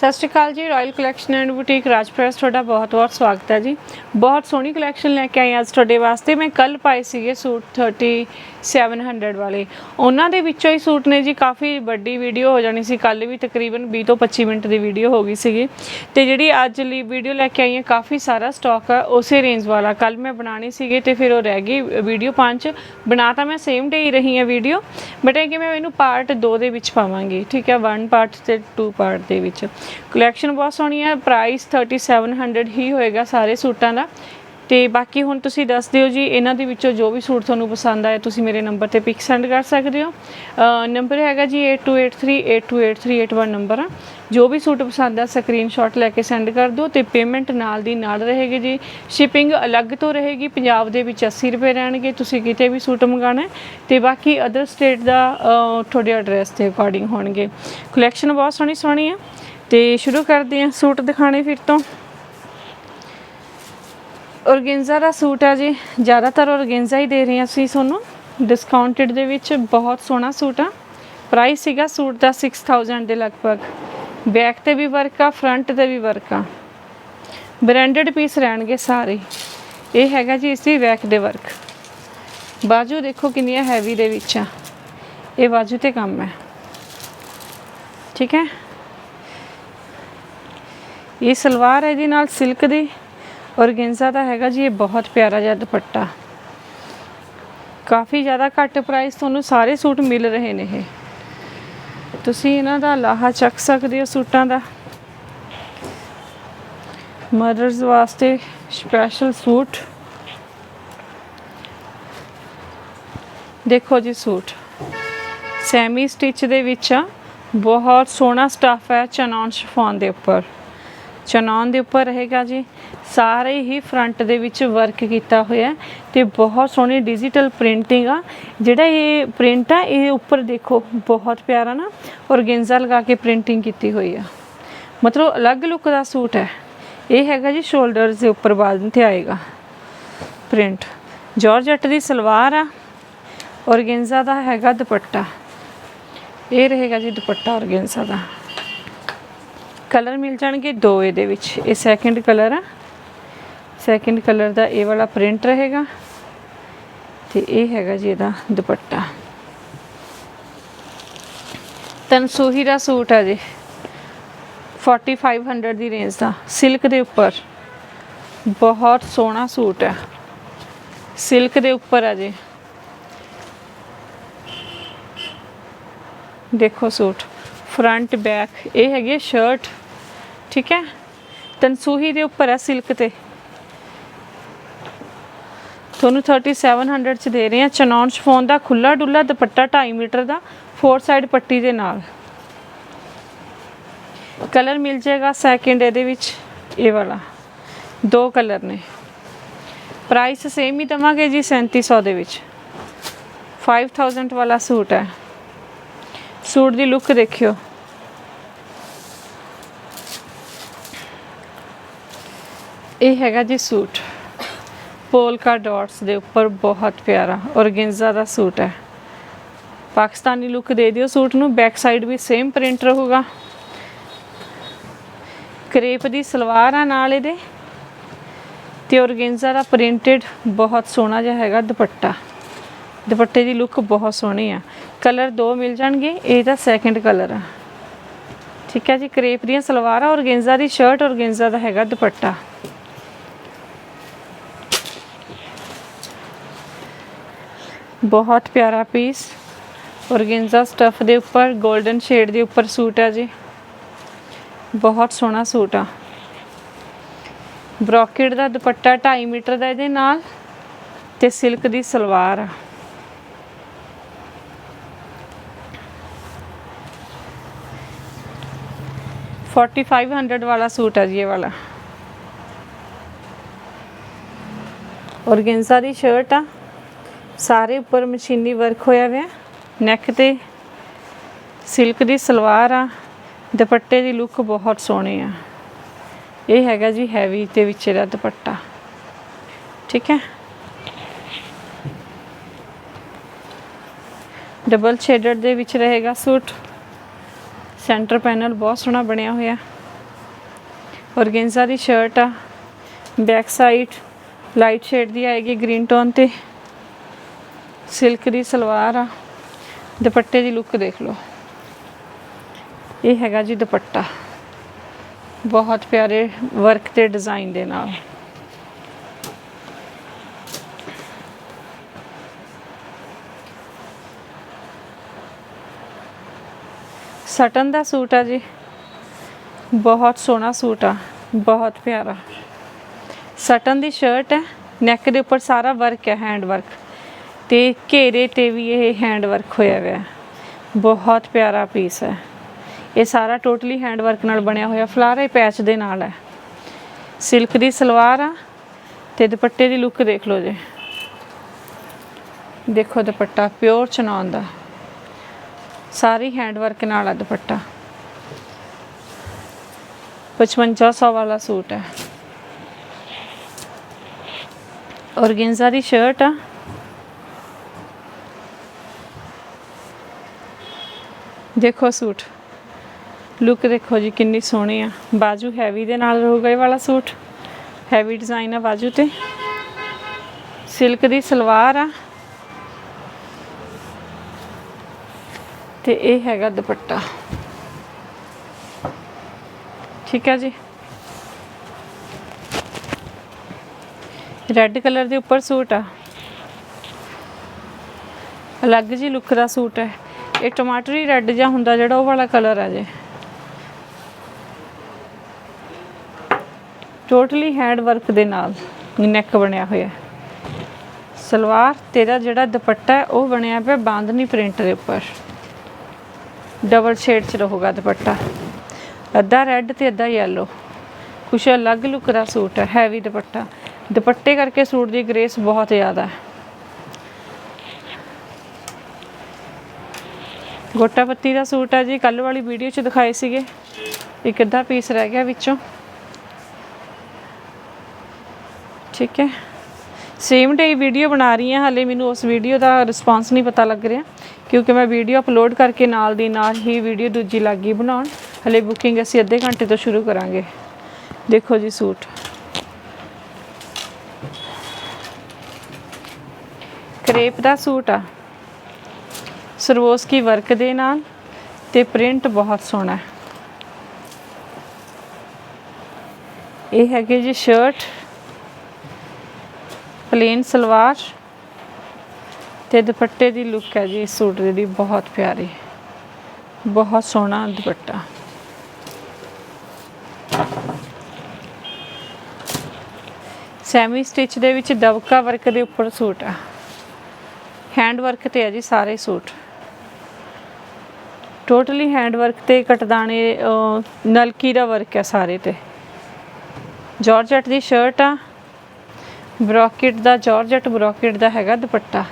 ਸਤਿ ਸ਼੍ਰੀ ਅਕਾਲ ਜੀ ਰਾਇਲ ਕਲੈਕਸ਼ਨ ਐਂਡ ਬੁਟੀਕ ਰਾਜਪ੍ਰੈਸ ਤੁਹਾਡਾ ਬਹੁਤ-ਬਹੁਤ ਸਵਾਗਤ ਹੈ ਜੀ। ਬਹੁਤ ਸੋਹਣੀ ਕਲੈਕਸ਼ਨ ਲੈ ਕੇ ਆਏ ਅੱਜ ਤੁਹਾਡੇ ਵਾਸਤੇ। ਮੈਂ ਕੱਲ ਪਾਏ ਸੀਗੇ ਸੂਟ 3700 ਵਾਲੇ। ਉਹਨਾਂ ਦੇ ਵਿੱਚੋਂ ਹੀ ਸੂਟ ਨੇ ਜੀ, ਕਾਫੀ ਵੱਡੀ ਵੀਡੀਓ ਹੋ ਜਾਣੀ ਸੀ। ਕੱਲ ਵੀ ਤਕਰੀਬਨ 20 ਤੋਂ 25 ਮਿੰਟ ਦੀ ਵੀਡੀਓ ਹੋ ਗਈ ਸੀਗੀ। ਤੇ ਜਿਹੜੀ ਅੱਜ ਲਈ ਵੀਡੀਓ ਲੈ ਕੇ ਆਈ ਹਾਂ, ਕਾਫੀ ਸਾਰਾ ਸਟਾਕ ਹੈ ਉਸੇ ਰੇਂਜ ਵਾਲਾ। ਕੱਲ ਮੈਂ ਬਣਾਣੀ ਸੀਗੇ ਤੇ ਫਿਰ ਉਹ ਰਹਿ ਗਈ ਵੀਡੀਓ ਪੰਜ ਬਣਾ ਤਾਂ ਮੈਂ ਸੇਮ ਡੇ ਹੀ ਰਹੀ ਹਾਂ ਵੀਡੀਓ ਬਟ ਇਹ ਕਿ ਮੈਂ ਇਹਨੂੰ ਪਾਰਟ 2 ਦੇ ਵਿੱਚ ਪਾਵਾਂਗੀ, ਠੀਕ ਹੈ? 1 ਪਾਰਟ ਤੇ 2 ਪਾਰਟ ਦੇ ਵਿੱਚ। ਕਲੈਕਸ਼ਨ ਬਹੁਤ ਸੋਹਣੀ ਹੈ ਪ੍ਰਾਈਸ 3700 ਹੀ ਹੋਏਗਾ ਸਾਰੇ ਸੂਟਾਂ ਦਾ। ਤੇ ਬਾਕੀ ਹੁਣ ਤੁਸੀਂ ਦੱਸ ਦਿਓ ਜੀ, ਇਹਨਾਂ ਦੇ ਵਿੱਚੋਂ ਜੋ ਵੀ ਸੂਟ ਤੁਹਾਨੂੰ ਪਸੰਦ ਆਏ ਤੁਸੀਂ ਮੇਰੇ ਨੰਬਰ ਤੇ ਪਿਕ ਸੈਂਡ ਕਰ ਸਕਦੇ ਹੋ। ਨੰਬਰ ਹੈਗਾ ਜੀ 8283828381 ਨੰਬਰ ਆ। ਜੋ ਵੀ ਸੂਟ ਪਸੰਦ ਆ ਸਕਰੀਨਸ਼ਾਟ ਲੈ ਕੇ ਸੈਂਡ ਕਰ ਦਿਓ ਤੇ ਪੇਮੈਂਟ ਨਾਲ ਦੀ ਨਾਲ ਰਹੇਗੀ ਜੀ। ਸ਼ਿਪਿੰਗ ਅਲੱਗ ਤੋਂ ਰਹੇਗੀ, ਪੰਜਾਬ ਦੇ ਵਿੱਚ 80 ਰੁਪਏ ਰਹਿਣਗੇ, ਤੁਸੀਂ ਕਿਤੇ ਵੀ ਸੂਟ ਮੰਗਾਣਾ ਹੈ। ਤੇ ਬਾਕੀ ਅਦਰ ਸਟੇਟ ਦਾ ਤੁਹਾਡੇ ਐਡਰੈਸ ਦੇ ਅਕੋਰਡਿੰਗ ਹੋਣਗੇ। ਕਲੈਕਸ਼ਨ ਬਹੁਤ ਸੋਹਣੀ ਸੋਹਣੀ ਆ। ਤੇ ਸ਼ੁਰੂ ਕਰਦੇ ਹਾਂ ਸੂਟ ਦਿਖਾਣੇ ਫਿਰ ਤੋਂ। ਔਰਗੇਂਜ਼ਾ ਦਾ ਸੂਟ ਆ ਜੀ। ਜ਼ਿਆਦਾਤਰ ਔਰਗੇਂਜ਼ਾ ਹੀ ਦੇ ਰਹੇ ਹਾਂ ਅਸੀਂ ਤੁਹਾਨੂੰ। ਡਿਸਕਾਊਂਟਡ ਦੇ ਵਿੱਚ ਬਹੁਤ ਸੋਹਣਾ ਸੂਟ ਆ। ਪ੍ਰਾਈਸ ਸੀਗਾ ਸੂਟ ਦਾ 6000 ਦੇ ਲਗਭਗ। ਬੈਕ ਤੇ ਵੀ ਵਰਕ ਆ ਫਰੰਟ ਤੇ ਵੀ ਵਰਕ ਆ। ਬ੍ਰਾਂਡਡ ਪੀਸ ਰਹਿਣਗੇ ਸਾਰੇ। ਇਹ ਹੈਗਾ ਜੀ ਇਸਦੀ ਬੈਕ ਦੇ ਵਰਕ ਬਾਜੂ ਦੇਖੋ ਕਿੰਨੀਆਂ ਹੈਵੀ ਦੇ ਵਿੱਚ ਆ। ਇਹ ਬਾਜੂ ਤੇ ਕੰਮ ਹੈ। ਠੀਕ ਹੈ? ਇਹ ਸਲਵਾਰ ਹੈ ਇਹਦੇ ਨਾਲ ਸਿਲਕ ਦੀ। ਔਰਗੇਂਜ਼ਾ ਦਾ ਹੈਗਾ ਜੀ, ਇਹ ਬਹੁਤ ਪਿਆਰਾ ਜਿਹਾ ਦੁਪੱਟਾ। ਕਾਫੀ ਜ਼ਿਆਦਾ ਘੱਟ ਪ੍ਰਾਈਸ ਤੁਹਾਨੂੰ ਸਾਰੇ ਸੂਟ ਮਿਲ ਰਹੇ ਨੇ ਇਹ। ਤੁਸੀਂ ਇਹਨਾਂ ਦਾ ਲਾਹਾ ਚੱਕ ਸਕਦੇ ਹੋ ਸੂਟਾਂ ਦਾ। ਮਦਰਸ ਵਾਸਤੇ ਸਪੈਸ਼ਲ ਸੂਟ। ਦੇਖੋ ਜੀ ਸੂਟ। ਸੈਮੀ ਸਟਿਚ ਦੇ ਵਿੱਚ ਆ, ਬਹੁਤ ਸੋਹਣਾ ਸਟਾਫ ਹੈ ਚਨੌਨ ਸ਼ਿਫੋਨ ਦੇ ਉੱਪਰ। ਚਨੌਨ ਦੇ ਉੱਪਰ ਰਹੇਗਾ ਜੀ। ਸਾਰੇ ਹੀ ਫਰੰਟ ਦੇ ਵਿੱਚ ਵਰਕ ਕੀਤਾ ਹੋਇਆ ਹੈ ਤੇ ਬਹੁਤ ਸੋਹਣੀ ਡਿਜੀਟਲ ਪ੍ਰਿੰਟਿੰਗ ਆ। ਜਿਹੜਾ ਇਹ ਪ੍ਰਿੰਟ ਆ, ਇਹ ਉੱਪਰ ਦੇਖੋ, ਬਹੁਤ ਪਿਆਰਾ ਨਾ ਔਰਗੇਂਜ਼ਾ ਲਗਾ ਕੇ ਪ੍ਰਿੰਟਿੰਗ ਕੀਤੀ ਹੋਈ ਆ। ਮਤਲਬ ਅਲੱਗ ਲੁੱਕ ਦਾ ਸੂਟ ਹੈ। ਇਹ ਹੈਗਾ ਜੀ ਸ਼ੋਲਡਰਸ ਦੇ ਉੱਪਰ ਬਾਜ਼ੂ ਤੇ ਆਏਗਾ ਪ੍ਰਿੰਟ ਜਾਰਜਟ ਦੀ ਸਲਵਾਰ ਆ ਔਰਗੇਂਜ਼ਾ ਦਾ ਹੈਗਾ ਦੁਪੱਟਾ। ਇਹ ਰਹੇਗਾ ਜੀ ਦੁਪੱਟਾ ਔਰਗੇਂਜ਼ਾ ਦਾ। ਕਲਰ ਮਿਲ ਜਾਣਗੇ ਦੋ ਇਹਦੇ ਵਿੱਚ। ਇਹ ਸੈਕਿੰਡ ਕਲਰ ਆ। ਸੈਕਿੰਡ ਕਲਰ ਦਾ ਇਹ ਵਾਲਾ ਪ੍ਰਿੰਟ ਰਹੇਗਾ। ਤੇ ਇਹ ਹੈਗਾ ਜੀ ਇਹਦਾ ਦੁਪੱਟਾ। ਤਨਸੂਹੀ ਦਾ ਸੂਟ ਆ ਜੀ। 4500 ਦੀ ਰੇਂਜ ਦਾ। ਸਿਲਕ ਦੇ ਉੱਪਰ। ਬਹੁਤ ਸੋਹਣਾ ਸੂਟ ਹੈ ਸਿਲਕ ਦੇ ਉੱਪਰ ਆ ਜੀ। ਦੇਖੋ ਸੂਟ। ਫਰੰਟ ਬੈਕ ਇਹ ਹੈਗੀ ਸ਼ਰਟ ਠੀਕ ਹੈ? ਤਨਸੂਹੀ ਦੇ ਉੱਪਰ ਹੈ ਸਿਲਕ ਤੇ। ਤੁਹਾਨੂੰ 3700 ਚ ਦੇ ਰਹੇ ਹਾਂ। ਚਨੌਨ ਸ਼ਫੋਨ ਦਾ ਖੁੱਲਾ ਡੁੱਲਾ ਦੁਪੱਟਾ 2.5 ਮੀਟਰ ਦਾ ਫੋਰ ਸਾਈਡ ਪੱਟੀ ਦੇ ਨਾਲ। ਕਲਰ ਮਿਲ ਜਾਏਗਾ ਸੈਕਿੰਡ ਇਹਦੇ ਵਿੱਚ, ਇਹ ਵਾਲਾ। ਦੋ ਕਲਰ ਨੇ। ਪ੍ਰਾਈਸ ਸੇਮ ਹੀ ਦਵਾਂਗੇ ਜੀ 3700 ਦੇ ਵਿੱਚ। 5000 ਵਾਲਾ ਸੂਟ ਹੈ। ਸੂਟ ਦੀ ਲੁੱਕ ਦੇਖਿਓ। ਇਹ ਹੈਗਾ ਜੀ ਸੂਟ। ਪੋਲਕਾ ਡਾਟਸ ਦੇ ਉੱਪਰ ਬਹੁਤ ਪਿਆਰਾ, ਔਰਗੇਂਜ਼ਾ ਦਾ ਸੂਟ ਹੈ। ਪਾਕਿਸਤਾਨੀ ਲੁੱਕ ਦੇ ਦਿਓ ਸੂਟ ਨੂੰ ਬੈਕ ਸਾਈਡ ਵੀ ਸੇਮ ਪ੍ਰਿੰਟ ਰਹੂਗਾ। ਕਰੇਪ ਦੀ ਸਲਵਾਰ ਆ ਨਾਲ ਇਹਦੇ। ਤੇ ਔਰਗੇਂਜ਼ਾ ਦਾ ਪ੍ਰਿੰਟਡ ਬਹੁਤ ਸੋਹਣਾ ਜਿਹਾ ਹੈਗਾ ਦੁਪੱਟਾ। ਦੁਪੱਟੇ ਦੀ ਲੁੱਕ ਬਹੁਤ ਸੋਹਣੀ ਆ। ਕਲਰ ਦੋ ਮਿਲ ਜਾਣਗੇ, ਇਹ ਦਾ ਸੈਕਿੰਡ ਕਲਰ ਆ। ਠੀਕ ਹੈ ਜੀ, ਕਰੇਪ ਦੀਆਂ ਸਲਵਾਰਾਂ ਔਰ ਦੀ ਸ਼ਰਟ ਔਰ ਦਾ ਹੈਗਾ ਦੁਪੱਟਾ। ਬਹੁਤ ਪਿਆਰਾ ਪੀਸ ਔਰਗੈਂਜ਼ਾ ਸਟਫ ਦੇ ਉੱਪਰ 골ਡਨ ਸ਼ੇਡ ਦੇ ਉੱਪਰ ਸੂਟ ਆ ਜੀ। ਬਹੁਤ ਸੋਹਣਾ ਸੂਟ ਆ। ਬ੍ਰੋਕਟ ਦਾ ਦੁਪੱਟਾ 2.5 ਮੀਟਰ ਦਾ ਇਹਦੇ ਨਾਲ ਤੇ ਸਿਲਕ ਦੀ ਸਲਵਾਰ ਆ। फोर्टी फाइव हंड्रेड वाला सूट है जी ये वाला और गेंसा की शर्ट आ ਸਾਰੇ ਉੱਪਰ ਮਸ਼ੀਨੀ ਵਰਕ ਹੋਇਆ ਹੋਇਆ ਨੈਕ ਤੇ ਸਿਲਕ ਦੀ ਸਲਵਾਰ ਆ। ਦੁਪੱਟੇ ਦੀ ਲੁੱਕ ਬਹੁਤ ਸੋਹਣੀ ਆ। ਇਹ ਹੈਗਾ ਜੀ ਹੈਵੀ ਤੇ ਵਿੱਚ ਇਹਦਾ ਦੁਪੱਟਾ। ਠੀਕ ਹੈ? ਡਬਲ ਸ਼ੇਡਡ ਦੇ ਵਿੱਚ ਰਹੇਗਾ ਸੂਟ। ਸੈਂਟਰ ਪੈਨਲ ਬਹੁਤ ਸੋਹਣਾ ਬਣਿਆ ਹੋਇਆ। ਔਰਗੈਂਜ਼ਾ ਦੀ ਸ਼ਰਟ ਆ। ਬੈਕ ਸਾਈਡ ਲਾਈਟ ਸ਼ੇਡ ਦੀ ਆਏਗੀ ਗ੍ਰੀਨ ਟੋਨ ਤੇ। ਸਿਲਕ ਦੀ ਸਲਵਾਰ ਆ। ਦੁਪੱਟੇ ਦੀ ਲੁੱਕ ਦੇਖ ਲਓ। ਇਹ ਹੈਗਾ ਜੀ ਦੁਪੱਟਾ। ਬਹੁਤ ਪਿਆਰੇ ਵਰਕ ਤੇ ਡਿਜ਼ਾਈਨ ਦੇ ਨਾਲ। ਸਟਨ ਦਾ ਸੂਟ ਆ ਜੀ। ਬਹੁਤ ਸੋਹਣਾ ਸੂਟ ਆ। ਬਹੁਤ ਪਿਆਰਾ। ਸਟਨ ਦੀ ਸ਼ਰਟ ਹੈ। ਨੈਕ ਦੇ ਉੱਪਰ ਸਾਰਾ ਵਰਕ ਹੈ ਹੈਂਡ ਵਰਕ ਤੇ ਘੇਰੇ ਤੇ ਵੀ ਇਹ ਹੈਂਡ ਵਰਕ ਹੋਇਆ ਹੋਇਆ ਬਹੁਤ ਪਿਆਰਾ ਪੀਸ ਹੈ। ਇਹ ਸਾਰਾ ਟੋਟਲੀ ਹੈਂਡ ਵਰਕ ਨਾਲ ਬਣਿਆ ਹੋਇਆ, ਫਲਾਰੇ ਪੈਚ ਦੇ ਨਾਲ ਹੈ। ਸਿਲਕ ਦੀ ਸਲਵਾਰ ਆ ਤੇ ਦੁਪੱਟੇ ਦੀ ਲੁੱਕ ਦੇਖ ਲਓ ਜੀ। ਦੇਖੋ ਦੁਪੱਟਾ ਪਿਓਰ ਚਨੌਨ ਦਾ। ਸਾਰੀ ਹੈਂਡ ਵਰਕ ਨਾਲ ਆ ਦੁਪੱਟਾ। 5500 ਵਾਲਾ ਸੂਟ ਹੈ। ਔਰਗੈਂਜ਼ਾ ਦੀ ਸ਼ਰਟ ਆ। ਦੇਖੋ ਸੂਟ। ਲੁੱਕ ਦੇਖੋ ਜੀ ਕਿੰਨੀ ਸੋਹਣੀ ਆ। ਬਾਜੂ ਹੈਵੀ ਦੇ ਨਾਲ ਰਹੂਗਾ ਇਹ ਵਾਲਾ ਸੂਟ। ਹੈਵੀ ਡਿਜ਼ਾਈਨ ਆ ਬਾਜੂ ਤੇ। ਸਿਲਕ ਦੀ ਸਲਵਾਰ ਆ। ਤੇ ਇਹ ਹੈਗਾ ਦੁਪੱਟਾ। ਠੀਕ ਹੈ ਜੀ। ਰੈੱਡ ਕਲਰ ਦੇ ਉੱਪਰ ਸੂਟ ਆ। ਅਲੱਗ ਜੀ ਲੁੱਕ ਦਾ ਸੂਟ ਹੈ ਇਹ ਟਮਾਟਰੀ ਰੈੱਡ ਜਿਹਾ ਹੁੰਦਾ ਜਿਹੜਾ ਉਹ ਵਾਲਾ ਕਲਰ ਹੈ ਜੇ। ਟੋਟਲੀ ਹੈਂਡ ਵਰਕ ਦੇ ਨਾਲ ਨੈਕ ਬਣਿਆ ਹੋਇਆ ਸਲਵਾਰ ਤੇਰਾ ਜਿਹੜਾ ਦੁਪੱਟਾ ਉਹ ਬਣਿਆ ਪਿਆ ਬਾਂਦਨੀ ਪ੍ਰਿੰਟ ਦੇ ਉੱਪਰ। ਡਬਲ ਸ਼ੇਡ ਚ ਰਹੂਗਾ ਦੁਪੱਟਾ। ਅੱਧਾ ਰੈੱਡ ਤੇ ਅੱਧਾ ਯੈਲੋ ਕੁਛ ਅਲੱਗ ਲੁੱਕ ਦਾ ਸੂਟ ਹੈ ਹੈਵੀ ਦੁਪੱਟਾ। ਦੁਪੱਟੇ ਕਰਕੇ ਸੂਟ ਦੀ ਗ੍ਰੇਸ ਬਹੁਤ ਜ਼ਿਆਦਾ ਹੈ। ਗੋਟਾ ਪੱਤੀ ਦਾ ਸੂਟ ਆ ਜੀ ਕੱਲ ਵਾਲੀ ਵੀਡੀਓ 'ਚ ਦਿਖਾਏ ਸੀਗੇ। ਇੱਕ ਅੱਧਾ ਪੀਸ ਰਹਿ ਗਿਆ ਵਿੱਚੋਂ? ਠੀਕ ਹੈ। ਸੇਮ ਡੇ ਵੀਡੀਓ ਬਣਾ ਰਹੀ ਹਾਂ, ਹਾਲੇ ਮੈਨੂੰ ਉਸ ਵੀਡੀਓ ਦਾ ਰਿਸਪਾਂਸ ਨਹੀਂ ਪਤਾ ਲੱਗ ਰਿਹਾ, ਕਿਉਂਕਿ ਮੈਂ ਵੀਡੀਓ ਅਪਲੋਡ ਕਰਕੇ ਨਾਲ ਦੀ ਨਾਲ ਹੀ ਵੀਡੀਓ ਦੂਜੀ ਲੱਗੀ ਬਣਾਉਣ। ਹਾਲੇ ਬੁਕਿੰਗ ਅਸੀਂ ਅੱਧੇ ਘੰਟੇ ਤੋਂ ਸ਼ੁਰੂ ਕਰਾਂਗੇ। ਦੇਖੋ ਜੀ ਸੂਟ। ਕਰੇਪ ਦਾ ਸੂਟ ਆ। ਸਰਵੋਸਕੀ ਵਰਕ ਦੇ ਨਾਲ ਤੇ ਪ੍ਰਿੰਟ ਬਹੁਤ ਸੋਹਣਾ ਹੈ। ਇਹ ਹੈਗੇ ਜੀ ਸ਼ਰਟ ਪਲੇਨ ਸਲਵਾਰ ਤੇ ਦੁਪੱਟੇ ਦੀ ਲੁੱਕ ਹੈ ਜੀ, ਇਸ ਸੂਟ ਦੀ ਬਹੁਤ ਪਿਆਰੀ, ਬਹੁਤ ਸੋਹਣਾ ਦੁਪੱਟਾ। ਸੈਮੀ ਸਟਿਚ ਦੇ ਵਿੱਚ ਦਬਕਾ ਵਰਕ ਦੇ ਉੱਪਰ ਸੂਟ ਆ ਹੈਂਡ ਵਰਕ ਤੇ ਹੈ ਜੀ ਸਾਰੇ ਸੂਟ। ਟੋਟਲੀ ਹੈਂਡ ਵਰਕ ਤੇ ਕਟਦਾਣੇ ਨਲਕੀ ਦਾ ਵਰਕ ਹੈ ਸਾਰੇ ਤੇ। ਜਾਰਜਟ ਦੀ ਸ਼ਰਟ ਆ। ਬ੍ਰੋਕੇਟ ਦਾ ਜਾਰਜਟ ਬ੍ਰੋਕੇਟ ਦਾ ਹੈਗਾ ਦੁਪੱਟਾ।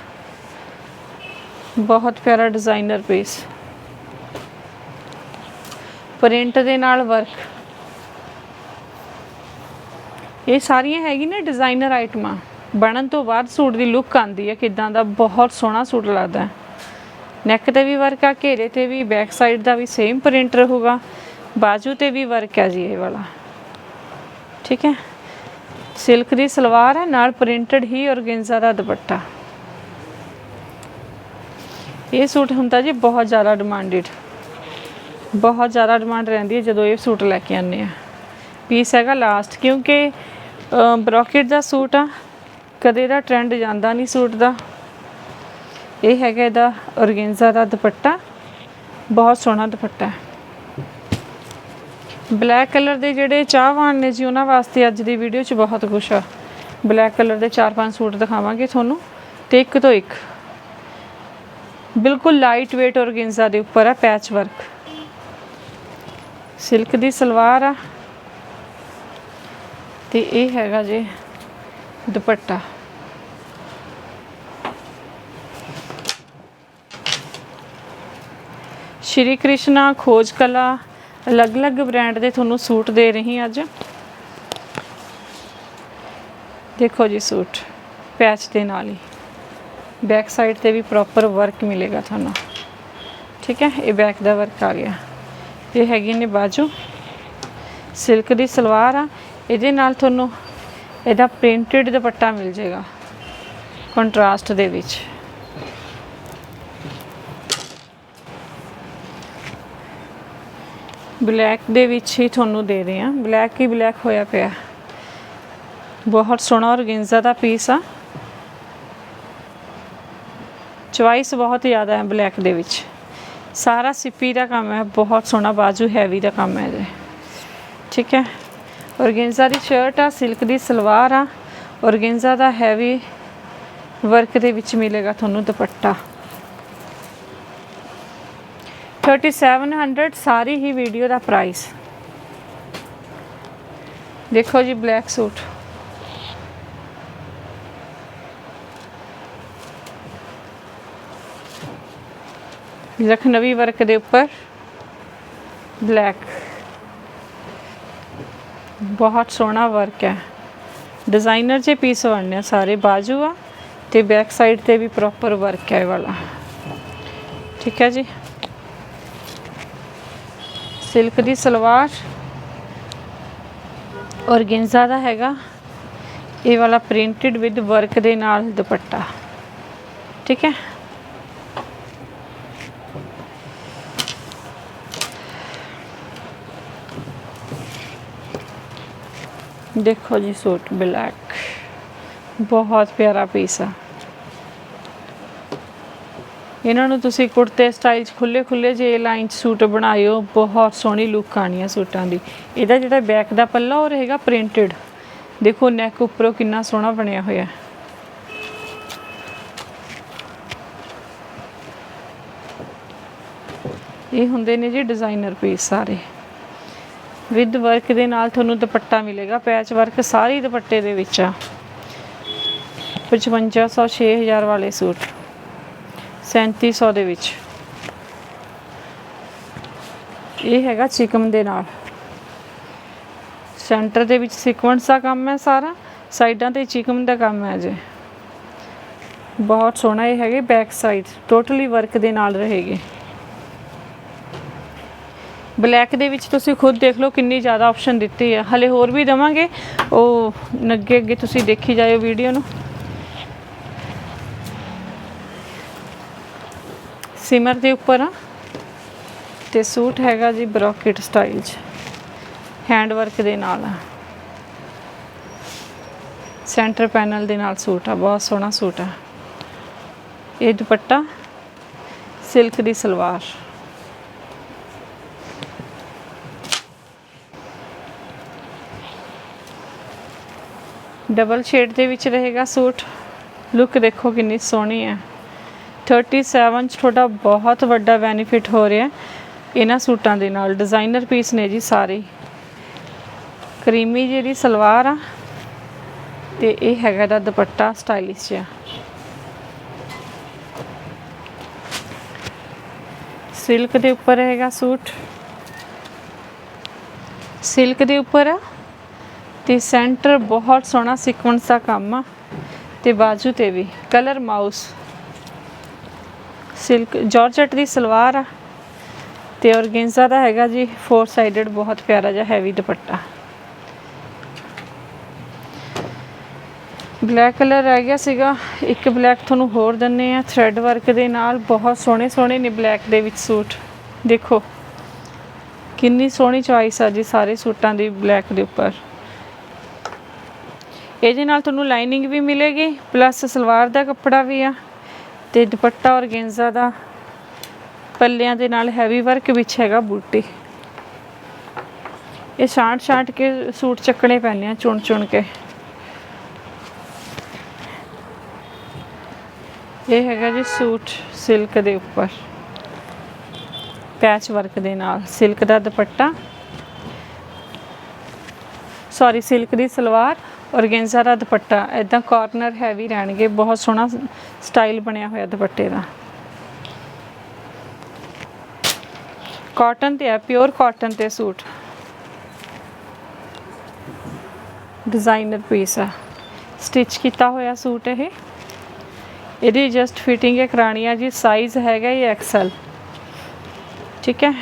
ਬਹੁਤ ਪਿਆਰਾ ਡਿਜ਼ਾਈਨਰ ਪੀਸ ਪ੍ਰਿੰਟ ਦੇ ਨਾਲ ਵਰਕ ਇਹ ਸਾਰੀਆਂ ਹੈਗੀ ਨੇ ਡਿਜ਼ਾਈਨਰ ਆਈਟਮਾਂ ਬਣਨ ਤੋਂ ਬਾਅਦ ਸੂਟ ਦੀ ਲੁੱਕ ਆਂਦੀ ਹੈ, ਕਿਦਾਂ ਦਾ ਬਹੁਤ ਸੋਹਣਾ ਸੂਟ ਲੱਗਦਾ ਹੈ। ਨੈਕ ਤੇ ਵੀ ਵਰਕ ਆ, ਘੇਰੇ ਤੇ ਵੀ ਬੈਕ ਸਾਈਡ ਦਾ ਵੀ ਸੇਮ ਪ੍ਰਿੰਟ ਰਹੂਗਾ ਬਾਜੂ ਤੇ ਵੀ ਵਰਕ ਹੈ ਜੀ ਇਹ ਵਾਲਾ। ਠੀਕ ਹੈ? ਸਿਲਕ ਦੀ ਸਲਵਾਰ ਹੈ, ਨਾਲ ਪ੍ਰਿੰਟਡ ਹੀ ਔਰਗੈਂਜ਼ਾ ਦਾ ਦੁਪੱਟਾ। ਇਹ ਸੂਟ ਹੁੰਦਾ ਜੀ, ਬਹੁਤ ਜ਼ਿਆਦਾ ਡਿਮਾਂਡਡ ਬਹੁਤ ਜ਼ਿਆਦਾ ਡਿਮਾਂਡ ਰਹਿੰਦੀ ਹੈ ਜਦੋਂ ਇਹ ਸੂਟ ਲੈ ਕੇ ਆਉਂਦੇ ਆ। ਪੀਸ ਹੈਗਾ ਲਾਸਟ ਕਿਉਂਕਿ ਬ੍ਰੋਕੇਟ ਦਾ ਸੂਟ ਆ। ਕਦੇ ਦਾ ਟ੍ਰੈਂਡ ਜਾਂਦਾ ਨਹੀਂ ਸੂਟ ਦਾ। ਇਹ ਹੈਗਾ ਇਹਦਾ ਔਰਗੈਂਜ਼ਾ ਦਾ ਦੁਪੱਟਾ। ਬਹੁਤ ਸੋਹਣਾ ਦੁਪੱਟਾ ਹੈ। ਬਲੈਕ ਕਲਰ ਦੇ ਜਿਹੜੇ ਚਾਹਵਾਨ ਨੇ ਜੀ, ਉਹਨਾਂ ਵਾਸਤੇ ਅੱਜ ਦੀ ਵੀਡੀਓ 'ਚ ਬਹੁਤ ਕੁਛ ਆ। ਬਲੈਕ ਕਲਰ ਦੇ 4-5 ਸੂਟ ਦਿਖਾਵਾਂਗੇ ਤੁਹਾਨੂੰ ਤੇ ਇੱਕ ਤੋਂ ਇੱਕ। ਬਿਲਕੁਲ ਲਾਈਟ weight ਔਰਗੈਂਜ਼ਾ ਦੇ ਉੱਪਰ ਆ ਪੈਚ ਵਰਕ ਸਿਲਕ ਦੀ ਸਲਵਾਰ ਆ। ਤੇ ਇਹ ਹੈਗਾ ਜੀ ਦੁਪੱਟਾ। ਸ਼੍ਰੀ ਕ੍ਰਿਸ਼ਨਾ ਖੋਜ ਕਲਾ, ਅਲੱਗ-ਅਲੱਗ ਬ੍ਰਾਂਡ ਦੇ ਤੁਹਾਨੂੰ ਸੂਟ ਦੇ ਰਹੀ ਅੱਜ। ਦੇਖੋ ਜੀ ਸੂਟ, ਪੈਚ ਦੇ ਨਾਲ ਹੀ। ਬੈਕ ਸਾਈਡ ਤੇ ਵੀ ਪ੍ਰੋਪਰ ਵਰਕ ਮਿਲੇਗਾ ਤੁਹਾਨੂੰ। ਠੀਕ ਹੈ, ਇਹ ਬੈਕ ਦਾ ਵਰਕ ਆ ਗਿਆ। ਇਹ ਹੈਗੀ ਨੇ ਬਾਜੂ। ਸਿਲਕ ਦੀ ਸਲਵਾਰ ਆ। ਇਹਦੇ ਨਾਲ ਤੁਹਾਨੂੰ ਇਹਦਾ ਪ੍ਰਿੰਟਡ ਦੁਪੱਟਾ ਮਿਲ ਜਾਏਗਾ। ਕੰਟਰਾਸਟ ਦੇ ਵਿੱਚ। ਬਲੈਕ ਦੇ ਵਿੱਚ ਹੀ ਤੁਹਾਨੂੰ ਦੇ ਰਹੇ ਹਾਂ। ਬਲੈਕ ਹੀ ਬਲੈਕ ਹੋਇਆ ਪਿਆ। ਬਹੁਤ ਸੋਹਣਾ ਔਰਗੈਂਜ਼ਾ ਦਾ ਪੀਸ ਆ। ਚੁਆਇਸ ਬਹੁਤ ਜ਼ਿਆਦਾ ਹੈ ਬਲੈਕ ਦੇ ਵਿੱਚ। ਸਾਰਾ ਸਿੱਪੀ ਦਾ ਕੰਮ ਹੈ, ਬਹੁਤ ਸੋਹਣਾ ਬਾਜੂ ਹੈਵੀ ਦਾ ਕੰਮ ਹੈ ਇਹਦੇ ਠੀਕ ਹੈ। ਔਰਗੈਂਜ਼ਾ ਦੀ ਸ਼ਰਟ ਆ ਸਿਲਕ ਦੀ ਸਲਵਾਰ ਆ। ਔਰਗੈਂਜ਼ਾ ਦਾ ਹੈਵੀ ਵਰਕ ਦੇ ਵਿੱਚ ਮਿਲੇਗਾ ਤੁਹਾਨੂੰ ਦੁਪੱਟਾ। 3700 ਸਾਰੀ ਹੀ ਵੀਡੀਓ ਦਾ ਪ੍ਰਾਈਸ ਦੇਖੋ ਜੀ ਬਲੈਕ ਸੂਟ ਲਖਨਵੀ ਵਰਕ ਦੇ ਉੱਪਰ ਬਲੈਕ ਬਹੁਤ ਸੋਹਣਾ ਵਰਕ ਹੈ। ਡਿਜ਼ਾਈਨਰ ਜੇ ਪੀਸ ਬਣਨੇ ਸਾਰੇ, ਬਾਜੂ ਆ ਤੇ ਬੈਕ ਸਾਈਡ ਤੇ ਵੀ ਪ੍ਰੋਪਰ ਵਰਕ ਹੈ ਇਹ ਵਾਲਾ। ਠੀਕ ਹੈ ਜੀ। ਸਿਲਕ ਦੀ ਸਲਵਾਰ ਔਰਗੈਂਜ਼ਾ ਦਾ ਹੈਗਾ। ਇਹ ਵਾਲਾ ਪ੍ਰਿੰਟਡ ਵਿਦ ਵਰਕ ਦੇ ਨਾਲ ਦੁਪੱਟਾ। ਠੀਕ ਹੈ? ਦੇਖੋ ਜੀ ਸੂਟ ਬਲੈਕ। ਬਹੁਤ ਪਿਆਰਾ ਪੀਸ ਆ। ਇਹਨਾਂ ਨੂੰ ਤੁਸੀਂ ਕੁੜਤੇ ਸਟਾਈਲ 'ਚ ਖੁੱਲੇ ਖੁੱਲੇ ਜੇ ਲਾਈਨ 'ਚ ਸੂਟ ਬਣਾਇਓ, ਬਹੁਤ ਸੋਹਣੀ ਲੁੱਕ ਆਣੀ ਆ ਸੂਟਾਂ ਦੀ। ਇਹਦਾ ਜਿਹੜਾ ਬੈਕ ਦਾ ਪੱਲਾ ਉਹ ਰਹੇਗਾ ਪ੍ਰਿੰਟਡ ਦੇਖੋ ਨੈਕ ਉੱਪਰੋਂ ਕਿੰਨਾ ਸੋਹਣਾ ਬਣਿਆ ਹੋਇਆ। ਇਹ ਹੁੰਦੇ ਨੇ ਜੀ ਡਿਜ਼ਾਈਨਰ ਪੀਸ ਸਾਰੇ। ਵਿਦ ਵਰਕ ਦੇ ਨਾਲ ਤੁਹਾਨੂੰ ਦੁਪੱਟਾ ਮਿਲੇਗਾ ਪੈਚ ਵਰਕ ਸਾਰੀ ਦੁਪੱਟੇ ਦੇ ਵਿੱਚ ਆ। 5500 6000 ਵਾਲੇ ਸੂਟ। 3700 ਦੇ ਵਿੱਚ। ਇਹ ਹੈਗਾ ਚਿਕਮ ਦੇ ਨਾਲ। ਸੈਂਟਰ ਦੇ ਵਿੱਚ ਸੀਕੁਐਂਸ ਦਾ ਕੰਮ ਹੈ ਸਾਰਾ, ਸਾਈਡਾਂ ਤੇ ਚਿਕਮ ਦਾ ਕੰਮ ਹੈ ਜੀ ਬਹੁਤ ਸੋਹਣਾ ਇਹ ਹੈਗੇ ਬੈਕ ਸਾਈਡ ਟੋਟਲੀ ਵਰਕ ਦੇ ਨਾਲ ਰਹੇਗੇ। ਬਲੈਕ ਦੇ ਵਿੱਚ ਤੁਸੀਂ ਖੁਦ ਦੇਖ ਲਓ ਕਿੰਨੀ ਜ਼ਿਆਦਾ ਆਪਸ਼ਨ ਦਿੱਤੀ ਹੈ। ਹਲੇ ਹੋਰ ਵੀ ਦਵਾਂਗੇ। ਉਹ ਅੱਗੇ ਅੱਗੇ ਤੁਸੀਂ ਦੇਖੀ ਜਾਇਓ ਵੀਡੀਓ ਨੂੰ। ਸਿਮਰ ਦੇ ਉੱਪਰ ਆ। ਤੇ ਸੂਟ ਹੈਗਾ ਜੀ ਬਰੋਕਟ ਸਟਾਈਲ 'ਚ। ਹੈਂਡ ਵਰਕ ਦੇ ਨਾਲ ਆ। ਸੈਂਟਰ ਪੈਨਲ ਦੇ ਨਾਲ ਸੂਟ ਆ, ਬਹੁਤ ਸੋਹਣਾ ਸੂਟ ਆ। ਇਹ ਦੁਪੱਟਾ ਸਿਲਕ ਦੀ ਸਲਵਾਰ। ਡਬਲ ਸ਼ੇਡ ਦੇ ਵਿੱਚ ਰਹੇਗਾ ਸੂਟ। ਲੁੱਕ ਦੇਖੋ ਕਿੰਨੀ ਸੋਹਣੀ ਹੈ 37 ਚ ਤੁਹਾਡਾ ਬਹੁਤ ਵੱਡਾ ਬੈਨੀਫਿਟ ਹੋ ਰਿਹਾ ਇਹਨਾਂ ਸੂਟਾਂ ਦੇ ਨਾਲ ਡਿਜ਼ਾਈਨਰ ਪੀਸ ਨੇ ਜੀ ਸਾਰੇ। ਕਰੀਮੀ ਜਿਹੜੀ ਸਲਵਾਰ ਆ ਤੇ ਇਹ ਹੈਗਾ ਦਾ ਦੁਪੱਟਾ ਸਟਾਈਲਿਸ਼ ਜਿਹਾ। ਸਿਲਕ ਦੇ ਉੱਪਰ ਹੈਗਾ ਸੂਟ। ਸਿਲਕ ਦੇ ਉੱਪਰ ਆ ਤੇ ਸੈਂਟਰ ਬਹੁਤ ਸੋਹਣਾ ਸੀਕੁਐਂਸ ਦਾ ਕੰਮ ਆ ਤੇ ਬਾਜੂ ਤੇ ਵੀ। ਕਲਰ ਮਾਊਸ ਸਿਲਕ ਜਾਰਜਟ ਦੀ ਸਲਵਾਰ ਆ ਤੇ ਔਰਗੈਂਜ਼ਾ ਦਾ ਹੈਗਾ ਜੀ ਫੋਰ ਸਾਈਡਡ ਬਹੁਤ ਪਿਆਰਾ ਜਿਹਾ ਹੈਵੀ ਦੁਪੱਟਾ। ਬਲੈਕ ਕਲਰ ਰਹਿ ਗਿਆ ਸੀਗਾ, ਇੱਕ ਬਲੈਕ ਤੁਹਾਨੂੰ ਹੋਰ ਦਿੰਨੇ ਆ ਥ੍ਰੈਡ ਵਰਕ ਦੇ ਨਾਲ ਬਹੁਤ ਸੋਹਣੇ ਸੋਹਣੇ ਨੇ ਬਲੈਕ ਦੇ ਵਿੱਚ ਸੂਟ। ਦੇਖੋ, ਕਿੰਨੀ ਸੋਹਣੀ ਚੁਆਇਸ ਆ ਜੀ ਸਾਰੇ ਸੂਟਾਂ ਦੀ ਬਲੈਕ ਦੇ ਉੱਪਰ। ਇਹਦੇ ਨਾਲ ਤੁਹਾਨੂੰ ਲਾਈਨਿੰਗ ਵੀ ਮਿਲੇਗੀ ਪਲੱਸ ਸਲਵਾਰ ਦਾ ਕੱਪੜਾ ਵੀ ਆ। ਤੇ ਦੁਪੱਟਾ ਔਰਗੈਂਜ਼ਾ ਦਾ ਪੱਲਿਆਂ ਦੇ ਨਾਲ ਹੈਵੀ ਵਰਕ ਵਿੱਚ ਹੈਗਾ ਬੂਟੀ। ਇਹ ਛਾਂਟ ਛਾਂਟ ਕੇ ਸੂਟ ਚੱਕਣੇ ਪੈਣੇ ਆ, ਚੁਣ ਚੁਣ ਕੇ। ਇਹ ਹੈਗਾ ਜੀ ਸੂਟ ਸਿਲਕ ਦੇ ਉੱਪਰ। ਪੈਚ ਵਰਕ ਦੇ ਨਾਲ, ਸਿਲਕ ਦਾ ਦੁਪੱਟਾ। ਸੌਰੀ ਸਿਲਕ ਦੀ ਸਲਵਾਰ। ਔਰਗੈਂਜ਼ਾ ਦਾ ਦੁਪੱਟਾ ਇਦਾਂ ਕਾਰਨਰ ਹੈਵੀ ਰਹਿਣਗੇ, ਬਹੁਤ ਸੋਹਣਾ ਸਟਾਈਲ ਬਣਿਆ ਹੋਇਆ ਦੁਪੱਟੇ ਦਾ। ਕਾਟਨ ਤੇ ਹੈ ਪਿਓਰ ਕਾਟਨ ਤੇ ਸੂਟ। ਡਿਜ਼ਾਈਨਰ ਪੀਸ ਆ। ਸਟਿਚ ਕੀਤਾ ਹੋਇਆ ਸੂਟ ਇਹ। ਇਹਦੀ ਜਸਟ ਫਿਟਿੰਗ ਹੈ ਕਰਾਣੀ ਆ ਜੀ ਸਾਈਜ਼ ਹੈਗਾ ਇਹ ਐਕਸਲ ਠੀਕ ਹੈ?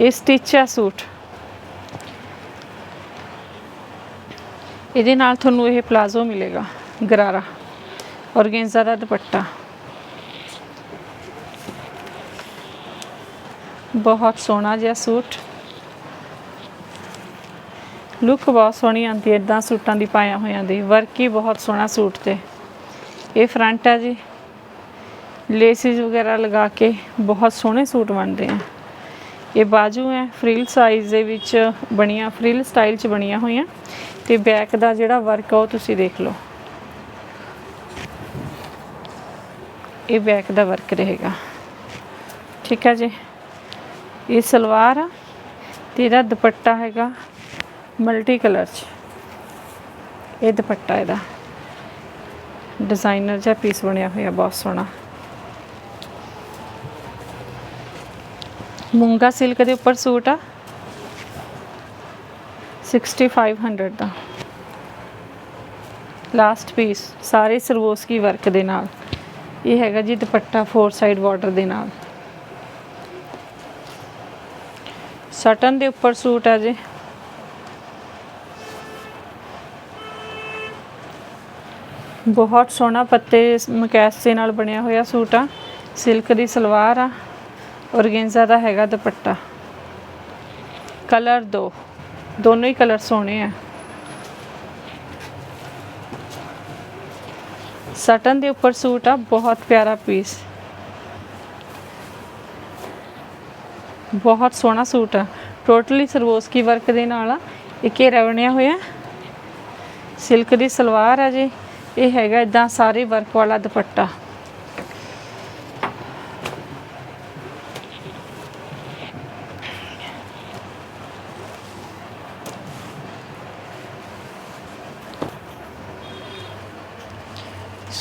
ਇਹ ਸਟਿਚ ਆ ਸੂਟ। ਇਹਦੇ ਨਾਲ ਤੁਹਾਨੂੰ ਇਹ ਪਲਾਜ਼ੋ ਮਿਲੇਗਾ, ਗਰਾਰਾ ਔਰਗੈਂਜ਼ਾ ਦਾ ਦੁਪੱਟਾ। ਬਹੁਤ ਸੋਹਣਾ ਜਿਹਾ ਸੂਟ। ਲੁੱਕ ਬਹੁਤ ਸੋਹਣੀ ਆਉਂਦੀ ਹੈ ਇਦਾਂ ਸੂਟਾਂ ਦੀ ਪਾਇਆ ਹੋਇਆਂ ਦੀ। ਵਰਕ ਹੀ ਬਹੁਤ ਸੋਹਣਾ ਸੂਟ ਤੇ। ਇਹ ਫਰੰਟ ਹੈ ਜੀ। ਲੇਸਿਸ ਵਗੈਰਾ ਲਗਾ ਕੇ ਬਹੁਤ ਸੋਹਣੇ ਸੂਟ ਬਣਦੇ ਆ। ਇਹ ਬਾਜੂ ਹੈ ਫ੍ਰਿਲ ਸਾਈਜ਼ ਦੇ ਵਿੱਚ ਬਣੀਆਂ ਫ੍ਰਿਲ ਸਟਾਈਲ 'ਚ ਬਣੀਆਂ ਹੋਈਆਂ ਤੇ ਬੈਕ ਦਾ ਜਿਹੜਾ ਵਰਕ ਆ ਉਹ ਤੁਸੀਂ ਦੇਖ ਲਓ। ਇਹ ਬੈਕ ਦਾ ਵਰਕ ਰਹੇਗਾ। ਠੀਕ ਹੈ ਜੀ? ਇਹ ਸਲਵਾਰ ਆ ਤੇ ਇਹਦਾ ਦੁਪੱਟਾ ਹੈਗਾ ਮਲਟੀ ਕਲਰ 'ਚ। ਇਹ ਦੁਪੱਟਾ ਇਹਦਾ। ਡਿਜ਼ਾਈਨਰ ਜਿਹਾ ਪੀਸ ਬਣਿਆ ਹੋਇਆ, ਬਹੁਤ ਸੋਹਣਾ। ਮੂੰਗਾ ਸਿਲਕ ਦੇ ਉੱਪਰ ਸੂਟ ਆ। 6500 ਦਾ। ਲਾਸਟ ਪੀਸ ਸਾਰੇ ਸਰਵੋਸਕੀ ਵਰਕ ਦੇ ਨਾਲ। ਇਹ ਹੈਗਾ ਜੀ ਦੁਪੱਟਾ ਫੋਰ ਸਾਈਡ ਬਾਰਡਰ ਦੇ ਨਾਲ। ਸਟਨ ਦੇ ਉੱਪਰ ਸੂਟ ਆ ਜੀ। ਬਹੁਤ ਸੋਹਣਾ ਪੱਤੇ ਮਕੈਸ ਦੇ ਨਾਲ ਬਣਿਆ ਹੋਇਆ ਸੂਟ ਆ। ਸਿਲਕ ਦੀ ਸਲਵਾਰ ਆ। ਔਰਗੈਂਜ਼ਾ ਦਾ ਹੈਗਾ ਦੁਪੱਟਾ। ਕਲਰ ਦੋ। ਦੋਨੋਂ ਹੀ ਕਲਰ ਸੋਹਣੇ ਆ। ਸਟਨ ਦੇ ਉੱਪਰ ਸੂਟ ਆ, ਬਹੁਤ ਪਿਆਰਾ ਪੀਸ ਬਹੁਤ ਸੋਹਣਾ ਸੂਟ ਆ। ਟੋਟਲੀ ਸਰਵੋਸਕੀ ਵਰਕ ਦੇ ਨਾਲ ਆ। ਇਹ ਘੇਰਾ ਬਣਿਆ ਹੋਇਆ। ਸਿਲਕ ਦੀ ਸਲਵਾਰ ਆ ਜੀ। ਇਹ ਹੈਗਾ ਇਦਾਂ ਸਾਰੇ ਵਰਕ ਵਾਲਾ ਦੁਪੱਟਾ।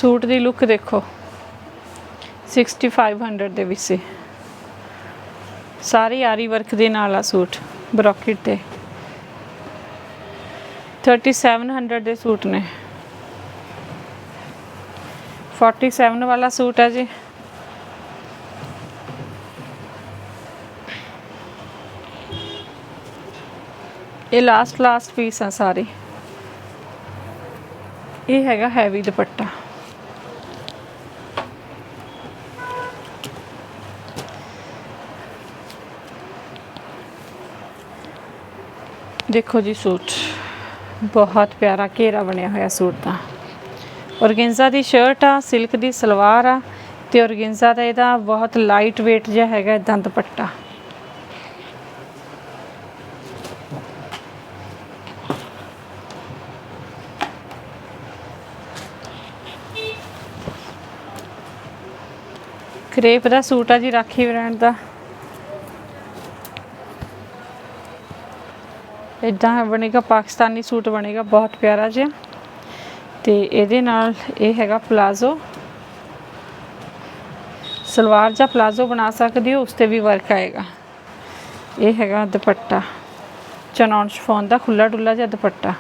ਸੂਟ ਦੀ ਲੁੱਕ ਦੇਖੋ। 6500 ਦੇ ਵਿੱਚ ਸੀ। ਸਾਰੀ ਆਰੀ ਵਰਕ ਦੇ ਨਾਲ ਆ ਸੂਟ, ਬਰੋਕਟ ਤੇ। 3700 ਦੇ ਸੂਟ ਨੇ। 47 ਵਾਲਾ ਸੂਟ ਹੈ ਜੀ। ਇਹ ਲਾਸਟ ਲਾਸਟ ਪੀਸ ਆ ਸਾਰੇ। ਇਹ ਹੈਗਾ ਹੈਵੀ ਦੁਪੱਟਾ। ਦੇਖੋ ਜੀ ਸੂਟ। ਬਹੁਤ ਪਿਆਰਾ ਘੇਰਾ ਬਣਿਆ ਹੋਇਆ ਸੂਟ ਦਾ। ਔਰਗੈਂਜ਼ਾ ਦੀ ਸ਼ਰਟ ਆ ਸਿਲਕ ਦੀ ਸਲਵਾਰ ਆ ਤੇ ਔਰਗੈਂਜ਼ਾ ਦਾ ਇਹਦਾ ਬਹੁਤ ਲਾਈਟ weight ਜਿਹਾ ਹੈਗਾ ਇਦਾਂ ਦੁਪੱਟਾ ਕ੍ਰੇਪ ਦਾ ਸੂਟ ਆ ਜੀ ਰਾਖੀ ਬ੍ਰਾਂਡ ਦਾ। ਇਦਾਂ ਬਣੇਗਾ, ਪਾਕਿਸਤਾਨੀ ਸੂਟ ਬਣੇਗਾ, ਬਹੁਤ ਪਿਆਰਾ ਜਿਹਾ। ਤੇ ਇਹਦੇ ਨਾਲ ਇਹ ਹੈਗਾ ਪਲਾਜ਼ੋ। ਸਲਵਾਰ ਜਾਂ ਪਲਾਜ਼ੋ ਬਣਾ ਸਕਦੇ ਹੋ, ਉਸ ਤੇ ਵੀ ਵਰਕ ਆਏਗਾ। ਇਹ ਹੈਗਾ ਦੁਪੱਟਾ। ਚਨੌਨ ਸ਼ਫੋਨ ਦਾ ਖੁੱਲਾ ਡੁੱਲਾ ਜਿਹਾ ਦੁਪੱਟਾ।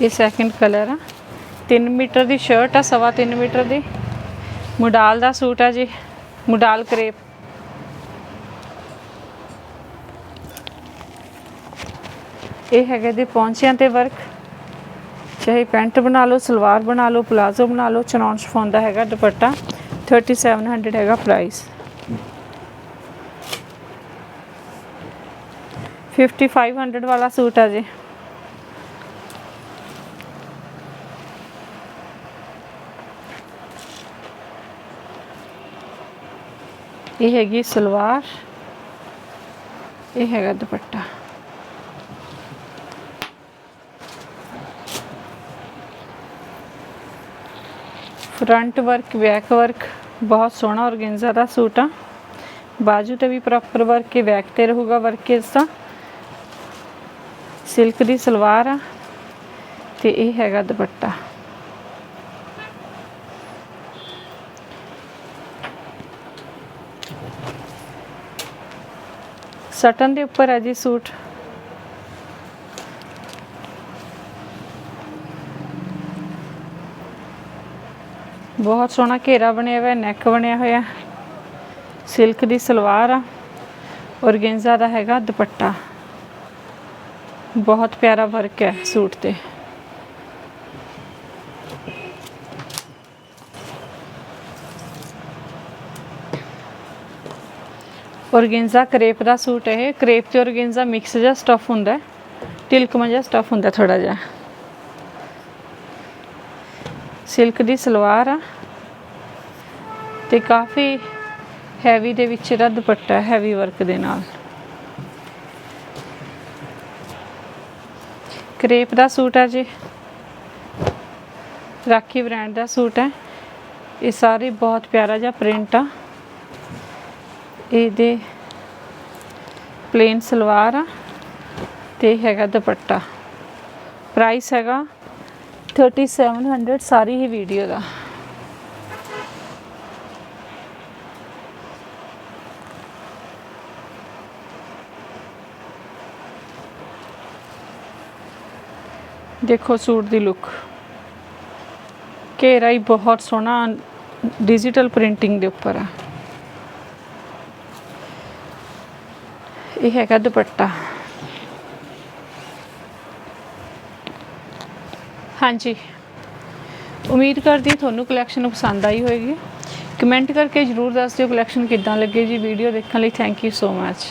ਇਹ ਸੈਕਿੰਡ ਕਲਰ ਆ। 3 ਮੀਟਰ ਦੀ ਸ਼ਰਟ ਆ, ਸਵਾ 3 ਮੀਟਰ ਦੀ। ਮੁਡਾਲ ਦਾ ਸੂਟ ਆ ਜੀ, ਮੁਡਾਲ ਕਰੇਪ। ਇਹ ਹੈਗੇ ਦੇ ਪੌਂਚਿਆਂ ਤੇ ਵਰਕ ਚਾਹੇ ਪੈਂਟ ਬਣਾ ਲਓ, ਸਲਵਾਰ ਬਣਾ ਲਓ, ਪਲਾਜ਼ੋ ਬਣਾ ਲਓ ਚਨੌਨ ਸ਼ਫੋਨ ਦਾ ਹੈਗਾ ਦੁਪੱਟਾ। 3700 ਹੈਗਾ ਪ੍ਰਾਈਸ 5500 ਵਾਲਾ ਸੂਟ ਆ ਜੀ। ਇਹ ਹੈਗੀ ਸਲਵਾਰ, ਇਹ ਹੈਗਾ dupatta. Front work back work ਬਹੁਤ ਸੋਹਣਾ ਔਰਗੈਂਜ਼ਾ ਦਾ ਸੂਟ ਆ। ਬਾਜੂ ਤੇ ਵੀ ਪ੍ਰੋਪਰ ਵਰਕ ਕੇ ਬੈਕ ਤੇ ਰਹੂਗਾ ਵਰਕ ਇਸ ਦਾ। ਸਿਲਕ ਦੀ ਸਲਵਾਰ ਆ ਤੇ ਇਹ ਹੈਗਾ ਦੁਪੱਟਾ। ਸਟਨ ਦੇ ਉੱਪਰ ਹੈ ਜੀ ਸੂਟ। ਬਹੁਤ ਸੋਹਣਾ ਘੇਰਾ ਬਣਿਆ ਹੋਇਆ ਨੈਕ ਬਣਿਆ ਹੋਇਆ। ਸਿਲਕ ਦੀ ਸਲਵਾਰ ਆ। ਔਰਗੈਂਜ਼ਾ ਦਾ ਹੈਗਾ ਦੁਪੱਟਾ। ਬਹੁਤ ਪਿਆਰਾ ਵਰਕ ਹੈ ਸੂਟ ਤੇ। ऑर्गेन्झा क्रेपचा सूट ਕਰੇਪ क्रेपचे ऑर्गेन्झा ਮਿਕਸ ਜਿਹਾ स्टफ ਹੁੰਦਾ ਟਿਲਕ ਮਜਾ ਸਟਫ ਹੁੰਦਾ ਥੋੜਾ ਜਿਹਾ। ਸਿਲਕ ਦੀ ਸਲਵਾਰ ਆ। ਤੇ ਕਾਫੀ ਹੈਵੀ ਦੇ ਵਿੱਚ ਇਹਦਾ ਦੁਪੱਟਾ ਹੈਵੀ ਵਰਕ ਦੇ ਨਾਲ। ਕਰੇਪ ਦਾ ਸੂਟ ਆ ਜੀ। ਰਾਖੀ ਬ੍ਰਾਂਡ ਦਾ ਸੂਟ ਹੈ। ਇਹ ਸਾਰੇ ਬਹੁਤ ਪਿਆਰਾ ਜਿਹਾ ਪ੍ਰਿੰਟ ਆ। ਇਹਦੇ ਪਲੇਨ ਸਲਵਾਰ ਆ ਤੇ ਹੈਗਾ ਦੁਪੱਟਾ। ਪ੍ਰਾਈਸ ਹੈਗਾ 3700 ਸਾਰੀ ਹੀ ਵੀਡੀਓ ਦਾ। ਦੇਖੋ ਸੂਟ ਦੀ ਲੁੱਕ ਘੇਰਾ ਹੀ ਬਹੁਤ ਸੋਹਣਾ ਡਿਜੀਟਲ ਪ੍ਰਿੰਟਿੰਗ ਦੇ ਉੱਪਰ ਆ। ਇਹ ਹੈਗਾ ਦੁਪੱਟਾ। ਹਾਂਜੀ। ਉਮੀਦ ਕਰਦੀ ਤੁਹਾਨੂੰ ਕਲੈਕਸ਼ਨ ਪਸੰਦ ਆਈ ਹੋਵੇਗੀ ਕਮੈਂਟ ਕਰਕੇ ਜਰੂਰ ਦੱਸ ਦਿਓ ਕਲੈਕਸ਼ਨ ਕਿੱਦਾਂ ਲੱਗੇ ਜੀ ਵੀਡੀਓ ਦੇਖਣ ਲਈ। Thank you so much